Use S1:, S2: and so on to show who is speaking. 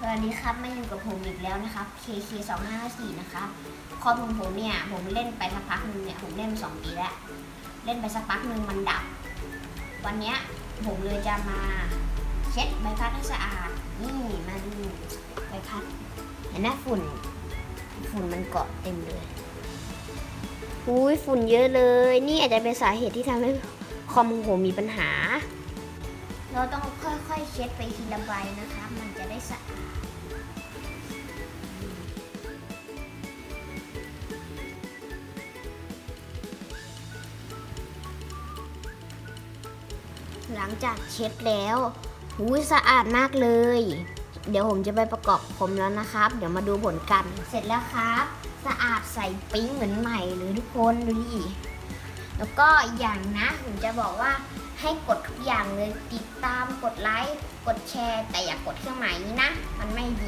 S1: สวัสดีครับมาอยู่กับผมอีกแล้วนะครับ KK 2 5 4นะครับคอมของผมเนี่ย ผมเล่นไปสักพักหนึงเนี่ย ผมเล่นมาสองปีแล้ว เล่นไปสักพักหนึ่งมันดับ วันเนี้ยผมเลยจะมาเช็ดใบพัดให้สะอาด นี่มันใบพัด เห็นไหมฝุ่น ฝุ่นมันเกาะเต็มเลย
S2: อุ้ยฝุ่นเยอะเลย นี่อาจจะเป็นสาเหตุที่ทำให้คอมของผมมีปัญหา
S1: เราต้องค่อยๆเช็ดไปทีละใบนะครับมันจะได้สะ หลังจากเช็ดแล้วหูยสะอาดมากเลย เดี๋ยวผมจะไปประกอบผมแล้วนะครับ เดี๋ยวมาดูผลกัน เสร็จแล้วครับ สะอาดใสปิ้งเหมือนใหม่เลยทุกคนดูดิแล้วก็อีกอย่างนะผมจะบอกว่าให้กดทุกอย่างเลยติดตามกดไลค์กดแชร์ แต่อย่ากกดเครื่องหมายนี้นะ มันไม่ดี